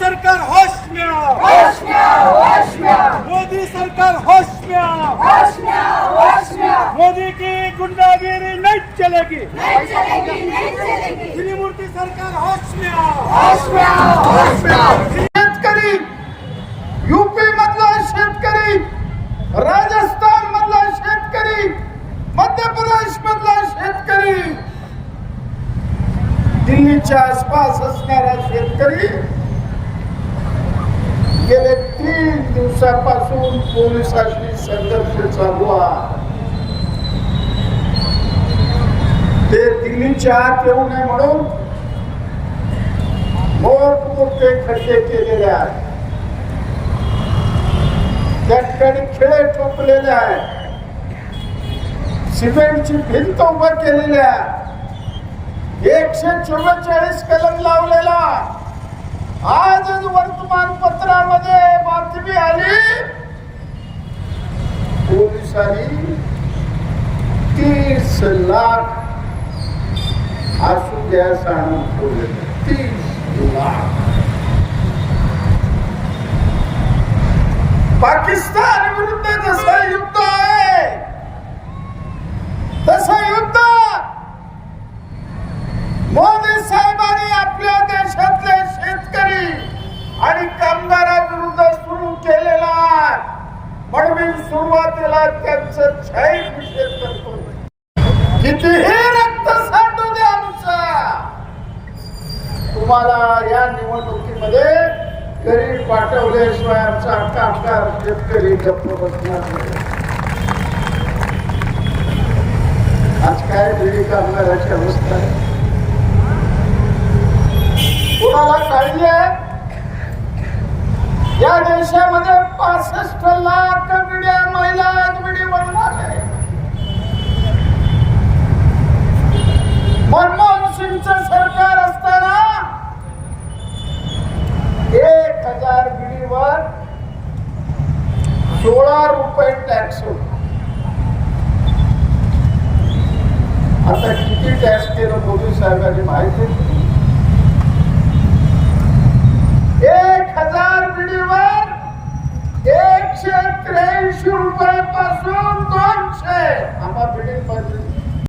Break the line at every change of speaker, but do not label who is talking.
सरकार होश में आओ। होश में आओ होश में आओ। मोदी सरकार होश में आओ। होश में आओ होश में आओ। मोदी की गुंडागिरी नहीं चलेगी। नहीं चलेगी नहीं चलेगी। सरकार होश में आओ। होश में आओ
होश में आओ। यूपी मधला शेतकरी राजस्थान मधला शेतकरी मध्य प्रदेश मधला दिल्ली दिल्लीच्या आसपास असणारा शेतकरी गेले तीन दिवसापासून पोलिसांशी संघर्ष चालू आहे ते दिल्लीच्या आत येऊ नये म्हणून मोठमोठे खड्डे केलेले आहेत. त्या ठिकाणी खेळे ठोकलेले आहेत. सिमेंटची भिंत उभं केलेली आहे. एकशे चव्वेचाळीस कलम लावलेला आजच वर्तमानपत्रामध्ये बातमी आली पोलिसांनी तीस लाख असू द्या आणून ठेवले तीस लाख. पाकिस्तान विरुद्ध जसं युद्ध आहे तसं युद्ध मोदी साहेबांनी आपल्या देशातले शेतकरी आणि कामगाराविरुद्ध सुरू केलेला आहे. म्हणून मी सुरुवातीला त्यांचं जय विशेष करतो. कितीही रक्त साठू दे आमचा. तुम्हाला या निवडणुकीमध्ये घरी पाठवल्याशिवाय आमचा कामगार शेतकरी गप्प बसणार नाही. आज काय बिडी कामगाराची अवस्था आहे? कोणाला काळजी आहे या देशामध्ये पासष्ट लाख बिड्या महिला आज बिडी बनणार आहे मनमोहन सिंगचं सरकार असताना एक हजार बिडीवर सोळा रुपये टॅक्स आता किती टॅक्स केलं मोदी साहेबांनी माहिती? एक हजार पिढीवर एकशे त्र्याऐंशी रुपयापासून दोनशे. आम्हा बिडी